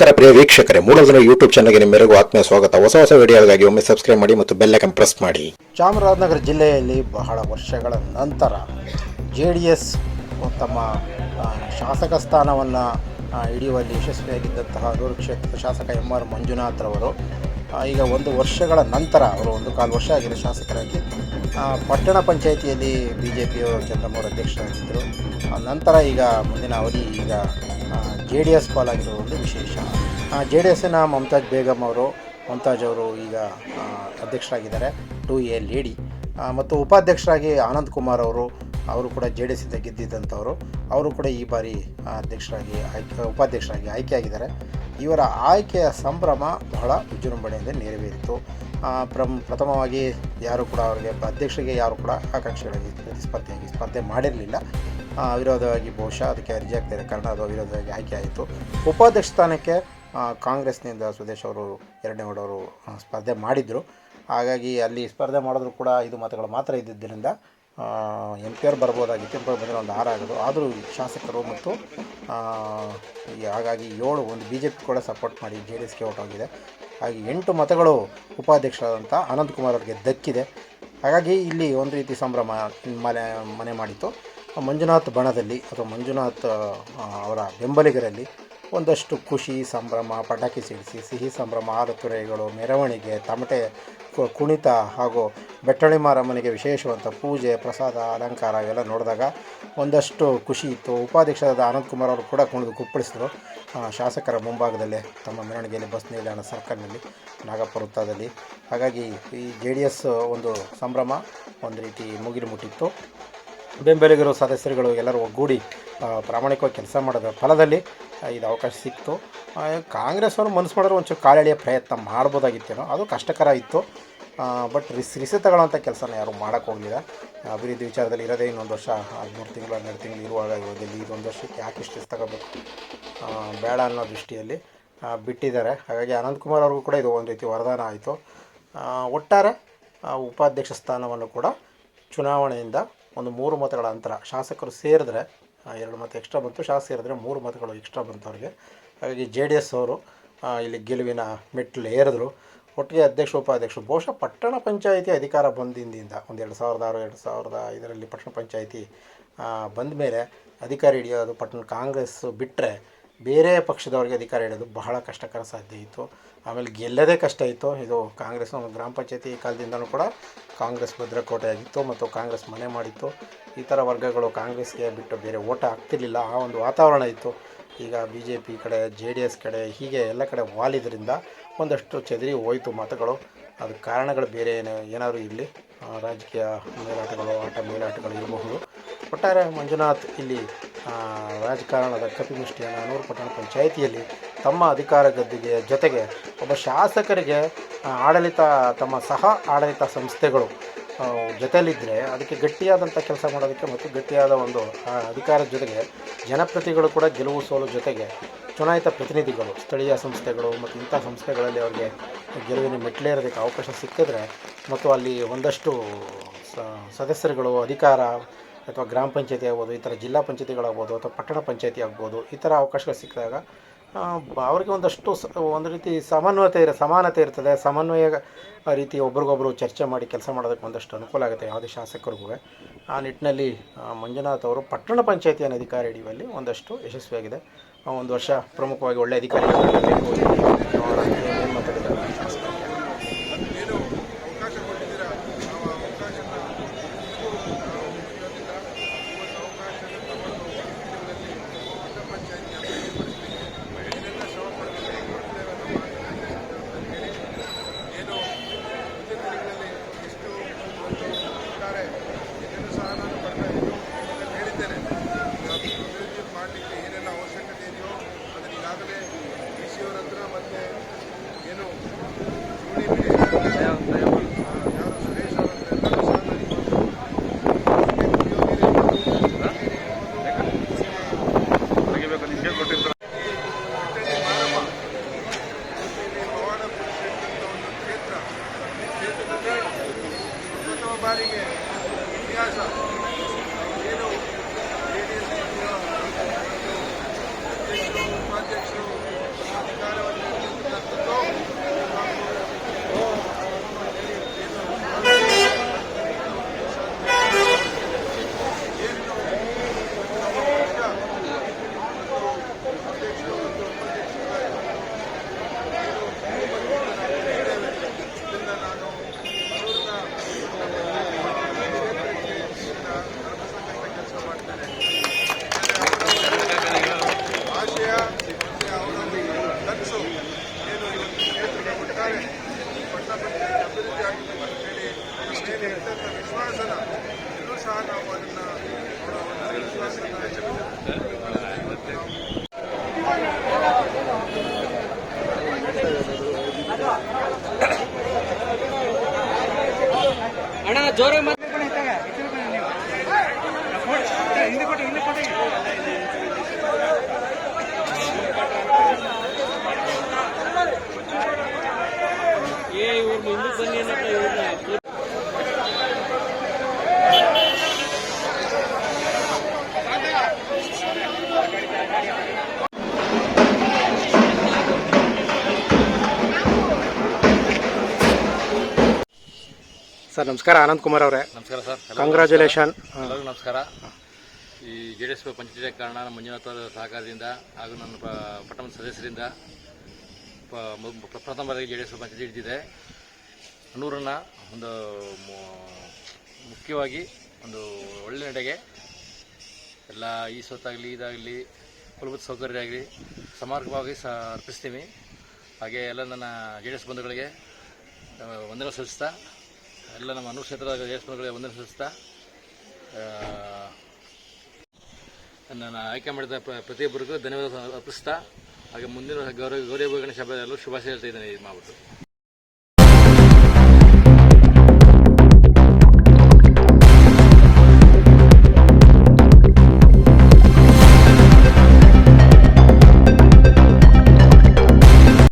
ನಮಸ್ಕಾರ ಪ್ರಿಯ ವೀಕ್ಷಕರೇ ದಿನ ಯೂಟ್ಯೂಬ್ ಚಾನಲ್ಗೆ ನಿಮ್ಮೆಲ್ಲರಿಗೂ ಆತ್ಮೀಯ ಸ್ವಾಗತ. ಹೊಸ ಹೊಸ ವಿಡಿಯೋಗಾಗಿ ಒಮ್ಮೆ ಸಬ್ಸ್ಕ್ರೈಬ್ ಮಾಡಿ ಮತ್ತು ಬೆಲ್ ಐಕನ್ ಪ್ರೆಸ್ ಮಾಡಿ. ಚಾಮರಾಜನಗರ ಜಿಲ್ಲೆಯಲ್ಲಿ ಬಹಳ ವರ್ಷಗಳ ನಂತರ ಜೆ ಡಿ ಎಸ್ ತಮ್ಮ ಶಾಸಕ ಸ್ಥಾನವನ್ನು ಹಿಡಿಯುವಲ್ಲಿ ಯಶಸ್ವಿಯಾಗಿದ್ದಂತಹ ಅರೂರು ಕ್ಷೇತ್ರದ ಶಾಸಕ ಎಂ ಆರ್ ಮಂಜುನಾಥ್ರವರು ಈಗ ಒಂದು ವರ್ಷಗಳ ನಂತರ ಅವರು ಒಂದು ಕಾಲು ವರ್ಷ ಆಗಿದೆ ಶಾಸಕರಾಗಿ ಪಟ್ಟಣ ಪಂಚಾಯಿತಿಯಲ್ಲಿ ಬಿ ಜೆ ಪಿಯವರು ಚಂದ್ರಮೌರ್ ಅಧ್ಯಕ್ಷರಾಗಿದ್ದರು ನಂತರ ಈಗ ಮುಂದಿನ ಅವಧಿ ಈಗ ಜೆ ಡಿ ಎಸ್ ಪಾಲಾಗಿರುವುದು ವಿಶೇಷ. ಜೆ ಡಿ ಎಸ್ಸಿನ ಮಮತಾಜ್ ಬೇಗಮ್ ಅವರು, ಮಮತಾಜ್ ಅವರು ಈಗ ಅಧ್ಯಕ್ಷರಾಗಿದ್ದಾರೆ, ಟು ಎ ಲೇಡಿ. ಮತ್ತು ಉಪಾಧ್ಯಕ್ಷರಾಗಿ ಆನಂದ್ ಕುಮಾರ್ ಅವರು ಅವರು ಕೂಡ ಜೆ ಡಿ ಎಸ್ಸಿಂದ ಗೆದ್ದಿದ್ದಂಥವರು. ಅವರು ಕೂಡ ಈ ಬಾರಿ ಅಧ್ಯಕ್ಷರಾಗಿ ಆಯ್ಕೆ, ಉಪಾಧ್ಯಕ್ಷರಾಗಿ ಆಯ್ಕೆಯಾಗಿದ್ದಾರೆ. ಇವರ ಆಯ್ಕೆಯ ಸಂಭ್ರಮ ಬಹಳ ವಿಜೃಂಭಣೆಯಿಂದ ನೆರವೇರಿತು. ಪ್ರಮ್ ಪ್ರಥಮವಾಗಿ ಯಾರು ಕೂಡ ಅವರಿಗೆ ಅಧ್ಯಕ್ಷರಿಗೆ ಯಾರು ಕೂಡ ಆಕಾಂಕ್ಷಿಗಳಾಗಿ ಸ್ಪರ್ಧೆಯಾಗಿ ಸ್ಪರ್ಧೆ ಮಾಡಿರಲಿಲ್ಲ. ವಿರೋಧವಾಗಿ ಬಹುಶಃ ಅದಕ್ಕೆ ಅರ್ಜಿ ಆಗ್ತಿದೆ ಕಾರಣ ಅದು ಅವಿರೋಧವಾಗಿ ಆಯ್ಕೆ ಆಯಿತು. ಉಪಾಧ್ಯಕ್ಷ ಸ್ಥಾನಕ್ಕೆ ಕಾಂಗ್ರೆಸ್ನಿಂದ ಸುದೇಶ್ ಅವರು ಎರಡನೇ ಆ, ಸ್ಪರ್ಧೆ ಮಾಡಿದರು. ಹಾಗಾಗಿ ಅಲ್ಲಿ ಸ್ಪರ್ಧೆ ಮಾಡಿದ್ರು ಕೂಡ ಐದು ಮತಗಳು ಮಾತ್ರ ಇದ್ದಿದ್ದರಿಂದ ಎಂ ಪಿ ಆರ್ ಬರ್ಬೋದಾಗಿತ್ತು ಎಂ ಪಿ ಆರ್ ಬಂದರೆ ಒಂದು ಆರು ಆಗೋದು. ಆದರೂ ಶಾಸಕರು ಮತ್ತು ಹಾಗಾಗಿ ಏಳು ಒಂದು ಬಿ ಜೆ ಪಿ ಕೂಡ ಸಪೋರ್ಟ್ ಮಾಡಿ ಜೆ ಡಿ ಎಸ್ಗೆ ಆಗಿದೆ ಹಾಗೆ ಎಂಟು ಮತಗಳು ಉಪಾಧ್ಯಕ್ಷರಾದಂಥ ಅನಂತ್ ಕುಮಾರ್ ಅವರಿಗೆ ದಕ್ಕಿದೆ. ಹಾಗಾಗಿ ಇಲ್ಲಿ ಒಂದು ರೀತಿ ಸಂಭ್ರಮ ಮನೆ ಮನೆ ಮಾಡಿತ್ತು. ಮಂಜುನಾಥ್ ಬಣದಲ್ಲಿ ಅಥವಾ ಮಂಜುನಾಥ್ ಅವರ ಬೆಂಬಲಿಗರಲ್ಲಿ ಒಂದಷ್ಟು ಖುಷಿ, ಸಂಭ್ರಮ, ಪಟಾಕಿ ಸಿಡಿಸಿ, ಸಿಹಿ ಸಂಭ್ರಮ ಆರತುರೆಗಳು ಮೆರವಣಿಗೆ, ತಮಟೆ ಕುಣಿತ ಹಾಗೂ ಬೆಟ್ಟಳಿ ಮಾರಮ್ಮನಿಗೆ ವಿಶೇಷವಂತ ಪೂಜೆ, ಪ್ರಸಾದ, ಅಲಂಕಾರ ಇವೆಲ್ಲ ನೋಡಿದಾಗ ಒಂದಷ್ಟು ಖುಷಿ ಇತ್ತು. ಉಪಾಧ್ಯಕ್ಷರಾದ ಅನಂತ್ ಕುಮಾರ್ ಅವರು ಕೂಡ ಕುಣಿದು ಕುಪ್ಪಳಿಸಿದ್ರು. ಶಾಸಕರ ಮುಂಭಾಗದಲ್ಲಿ ತಮ್ಮ ಮೆರವಣಿಗೆಯಲ್ಲಿ ಬಸ್ ನಿಲ್ದಾಣ ಸರ್ಕಲ್ನಲ್ಲಿ ನಾಗಪ್ಪ ವೃತ್ತದಲ್ಲಿ. ಹಾಗಾಗಿ ಈ ಜೆ ಡಿ ಎಸ್ ಒಂದು ಸಂಭ್ರಮ, ಒಂದು ರೀತಿ ಮುಗಿಲು ಮುಟ್ಟಿತ್ತು. ಬೆಂಬಲಿಗರು, ಸದಸ್ಯರುಗಳು ಎಲ್ಲರೂ ಒಗ್ಗೂಡಿ ಪ್ರಾಮಾಣಿಕವಾಗಿ ಕೆಲಸ ಮಾಡೋದ್ರ ಫಲದಲ್ಲಿ ಇದು ಅವಕಾಶ ಸಿಕ್ತು. ಕಾಂಗ್ರೆಸ್ ಅವರು ಮನಸ್ಸು ಮಾಡಿದ್ರೆ ಒಂಚೂರು ಕಾಲೆಳೆಯ ಪ್ರಯತ್ನ ಮಾಡ್ಬೋದಾಗಿತ್ತೇನೋ ಅದು ಕಷ್ಟಕರ ಇತ್ತು. ಬಟ್ ರಿಸ್ ರಿಸಿ ತಗೊಳ್ಳೋಂಥ ಕೆಲಸನ ಯಾರು ಮಾಡೋಕ್ಕೆ ಹೋಗಲಿಲ್ಲ. ಅಭಿವೃದ್ಧಿ ವಿಚಾರದಲ್ಲಿ ಇರೋದೇ ಇನ್ನೊಂದು ವರ್ಷ ಹದಿಮೂರು ತಿಂಗಳು ಹನ್ನೆರಡು ತಿಂಗಳು ಇರುವಾಗ ಇವಾಗಲ್ಲಿ ಇದೊಂದು ವರ್ಷಕ್ಕೆ ಯಾಕೆ ಇಷ್ಟು ತಗೋಬೇಕು ಆ, ಬೇಡ ಅನ್ನೋ ದೃಷ್ಟಿಯಲ್ಲಿ ಬಿಟ್ಟಿದ್ದಾರೆ. ಹಾಗಾಗಿ ಅನಂತಕುಮಾರ್ ಅವ್ರಿಗೂ ಕೂಡ ಇದು ಒಂದು ರೀತಿ ವರದಾನ ಆಯಿತು. ಒಟ್ಟಾರೆ ಉಪಾಧ್ಯಕ್ಷ ಸ್ಥಾನವನ್ನು ಕೂಡ ಚುನಾವಣೆಯಿಂದ ಒಂದು ಮೂರು ಮತಗಳ ಅಂತರ ಶಾಸಕರು ಸೇರಿದ್ರೆ ಎರಡು ಮತ ಎಕ್ಸ್ಟ್ರಾ ಬಂತು. ಶಾಸಕ ಸೇರಿದ್ರೆ ಮೂರು ಮತಗಳು ಎಕ್ಸ್ಟ್ರಾ ಬಂತು ಅವರಿಗೆ ಹಾಗಾಗಿ ಜೆ ಡಿ ಎಸ್ ಅವರು ಇಲ್ಲಿ ಗೆಲುವಿನ ಮೆಟ್ಟಲು ಏರಿದ್ರು. ಒಟ್ಟಿಗೆ ಅಧ್ಯಕ್ಷ ಉಪಾಧ್ಯಕ್ಷರು ಬಹುಶಃ ಪಟ್ಟಣ ಪಂಚಾಯಿತಿ ಅಧಿಕಾರ ಬಂದಿಂದಿಂದ ಒಂದು ಎರಡು ಸಾವಿರದ ಆರು, ಎರಡು ಸಾವಿರದ ಐದರಲ್ಲಿ ಪಟ್ಟಣ ಪಂಚಾಯಿತಿ ಬಂದ ಮೇಲೆ ಅಧಿಕಾರ ಹಿಡಿಯೋದು ಪಟ್ಟಣ ಕಾಂಗ್ರೆಸ್ ಬಿಟ್ಟರೆ ಬೇರೆ ಪಕ್ಷದವ್ರಿಗೆ ಅಧಿಕಾರ ಹೇಳೋದು ಬಹಳ ಕಷ್ಟಕರ ಸಾಧ್ಯ ಇತ್ತು. ಆಮೇಲೆ ಗೆಲ್ಲದೇ ಕಷ್ಟ ಇತ್ತು. ಇದು ಕಾಂಗ್ರೆಸ್ ಗ್ರಾಮ ಪಂಚಾಯತಿ ಕಾಲದಿಂದಲೂ ಕೂಡ ಕಾಂಗ್ರೆಸ್ ಭದ್ರಕೋಟೆ ಆಗಿತ್ತು ಮತ್ತು ಕಾಂಗ್ರೆಸ್ ಮನೆ ಮಾಡಿತ್ತು. ಈ ಥರ ವರ್ಗಗಳು ಕಾಂಗ್ರೆಸ್ಗೆ ಬಿಟ್ಟು ಬೇರೆ ಓಟ ಆಗ್ತಿರ್ಲಿಲ್ಲ. ಆ ಒಂದು ವಾತಾವರಣ ಇತ್ತು. ಈಗ ಬಿ ಜೆ ಪಿ ಕಡೆ, ಜೆ ಡಿ ಎಸ್ ಕಡೆ, ಹೀಗೆ ಎಲ್ಲ ಕಡೆ ವಾಲಿದ್ರಿಂದ ಒಂದಷ್ಟು ಚೆದರಿ ಹೋಯಿತು ಮತಗಳು. ಅದು ಕಾರಣಗಳು ಬೇರೆ ಏನು, ಏನಾದರೂ ಇರಲಿ. ರಾಜಕೀಯ ಮೇಲಾಟಗಳು, ಆಟ ಮೇಲಾಟಗಳು ಇರಬಹುದು. ಒಟ್ಟಾರೆ ಮಂಜುನಾಥ್ ಇಲ್ಲಿ ರಾಜಕಾರಣದ ಕಪಿಮುಷ್ಟಿಯ ನಾನೂರು ಪಟ್ಟಣ ಪಂಚಾಯಿತಿಯಲ್ಲಿ ತಮ್ಮ ಅಧಿಕಾರ ಗದ್ದಿಗೆ ಜೊತೆಗೆ ಒಬ್ಬ ಶಾಸಕರಿಗೆ ಆಡಳಿತ, ತಮ್ಮ ಸಹ ಆಡಳಿತ ಸಂಸ್ಥೆಗಳು ಜೊತೆಯಲ್ಲಿದ್ದರೆ ಅದಕ್ಕೆ ಗಟ್ಟಿಯಾದಂಥ ಕೆಲಸ ಮಾಡೋದಕ್ಕೆ ಮತ್ತು ಗಟ್ಟಿಯಾದ ಒಂದು ಅಧಿಕಾರದ ಜೊತೆಗೆ ಜನಪ್ರತಿಗಳು ಕೂಡ ಗೆಲುವು ಸೋಲು ಜೊತೆಗೆ ಚುನಾಯಿತ ಪ್ರತಿನಿಧಿಗಳು, ಸ್ಥಳೀಯ ಸಂಸ್ಥೆಗಳು ಮತ್ತು ಇಂಥ ಸಂಸ್ಥೆಗಳಲ್ಲಿ ಅವರಿಗೆ ಗೆಲುವಿನ ಮೆಟ್ಲೇರೋದಕ್ಕೆ ಅವಕಾಶ ಸಿಕ್ಕಿದ್ರೆ ಮತ್ತು ಅಲ್ಲಿ ಒಂದಷ್ಟು ಸದಸ್ಯರುಗಳು, ಅಧಿಕಾರ ಅಥವಾ ಗ್ರಾಮ ಪಂಚಾಯತಿ ಆಗ್ಬೋದು, ಈ ಥರ ಜಿಲ್ಲಾ ಪಂಚಾಯತಿಗಳಾಗ್ಬೋದು ಅಥವಾ ಪಟ್ಟಣ ಪಂಚಾಯತಿ ಆಗ್ಬೋದು, ಈ ಥರ ಅವಕಾಶಗಳು ಸಿಕ್ಕಿದಾಗ ಅವರಿಗೆ ಒಂದಷ್ಟು ಸ ಒಂದು ರೀತಿ ಸಮನ್ವಯತೆ ಇರ, ಸಮಾನತೆ ಇರ್ತದೆ. ಸಮನ್ವಯ ರೀತಿ ಒಬ್ರಿಗೊಬ್ರು ಚರ್ಚೆ ಮಾಡಿ ಕೆಲಸ ಮಾಡೋದಕ್ಕೆ ಒಂದಷ್ಟು ಅನುಕೂಲ ಆಗುತ್ತೆ ಯಾವುದೇ ಶಾಸಕರಿಗೂ. ಆ ನಿಟ್ಟಿನಲ್ಲಿ ಮಂಜುನಾಥ್ ಅವರು ಪಟ್ಟಣ ಪಂಚಾಯತಿಯನ್ನು ಅಧಿಕಾರಿ ಹಿಡಿಯುವಲ್ಲಿ ಒಂದಷ್ಟು ಯಶಸ್ವಿಯಾಗಿದೆ. ಒಂದು ವರ್ಷ ಪ್ರಮುಖವಾಗಿ ಒಳ್ಳೆ ಅಧಿಕಾರಿ ಶಾಸಕರಿಗೆ ಮಾಡಲಿಕ್ಕೆ ಏನೆಲ್ಲ ಅವಶ್ಯಕತೆ ಇದೆಯೋ ಅದನ್ನ ಈಗಾಗಲೇ ಡಿ ಸಿ ಅವರ ಹತ್ರ ಮತ್ತೆ ಏನು ಜೋಡಿ ಮಿನಿಸ್ಟರ್ ಯಾರು ಸುರೇಶ್ ಅವರ ಹತ್ರ ಎಲ್ಲರೂ ಸಹ ನಾನು ಇವತ್ತು ಇಟ್ಟಳ್ಳಿ ಮಾರಮ್ಮ ಮತ್ತೆ ಇಲ್ಲಿ ಪವಾಡಪುರ ಕ್ಷೇತ್ರದ ಒಂದು ಕ್ಷೇತ್ರ ಕ್ಷೇತ್ರದಲ್ಲಿ ಪ್ರಥಮ ಬಾರಿಗೆ ಇತಿಹಾಸ ಏನು ಜೆ ಡಿ ಎಸ್ ಅಧ್ಯಕ್ಷರು ಉಪಾಧ್ಯಕ್ಷರು ಅಧಿಕಾರ ಸರ್ ನಮಸ್ಕಾರ. ಆನಂದ್ ಕುಮಾರ್ ಅವರೇ. ನಮಸ್ಕಾರ ಸರ್. Congratulation congratulation. ಎಲ್ಲರಿಗೂ ನಮಸ್ಕಾರ. ಈ ಜೆ ಡಿ ಎಸ್ ಪಂಚಾಯತ್ ಕಾರಣ ನಮ್ಮ ಮಂಜುನಾಥ ಸಹಕಾರದಿಂದ ಹಾಗೂ ನನ್ನ ಪ- ಪಟ್ಟಣದ ಸದಸ್ಯರಿಂದ ಪ್ರಥಮ ಬಾರಿಗೆ ಜೆ ಡಿ ಎಸ್ ಪಂಚಾಯತ್ ಹಿಡಿದಿದೆ. ನೂರನ್ನು ಒಂದು ಮುಖ್ಯವಾಗಿ ಒಂದು ಒಳ್ಳೆ ನಡೆಗೆ ಎಲ್ಲ ಈ ಸೊತ್ತಾಗಲಿ ಇದಾಗಲಿ ಮೂಲಭೂತ ಸೌಕರ್ಯ ಆಗಲಿ ಸಮರ್ಪಕವಾಗಿ ಸ ಅರ್ಪಿಸ್ತೀನಿ ಹಾಗೆ ಎಲ್ಲ ನನ್ನ ಜೆ ಡಿ ಎಸ್ ಬಂಧುಗಳಿಗೆ ವಂದನೆ ಸಲ್ಲಿಸ್ತಾ ಎಲ್ಲ ನಮ್ಮ ಅನು ಕ್ಷೇತ್ರದ ಜೆ ಡಿ ಎಸ್ ಬಂಧುಗಳಿಗೆ ವಂದನೆ ಸಲ್ಲಿಸ್ತಾ ನನ್ನ ಆಯ್ಕೆ ಮಾಡಿದ ಪ್ರ- ಪ್ರತಿಯೊಬ್ಬರಿಗೂ ಧನ್ಯವಾದ ಅರ್ಪಿಸ್ತಾ, ಹಾಗೆ ಮುಂದಿನ ಗೌರವ ಗೌರವ ಗಣೇಶ ಹಬ್ಬ ಎಲ್ಲರೂ ಶುಭಾಶಯ ಹೇಳ್ತಾ ಇದ್ದೇನೆ ಇದು ಮಾಡ್ಬಿಟ್ಟು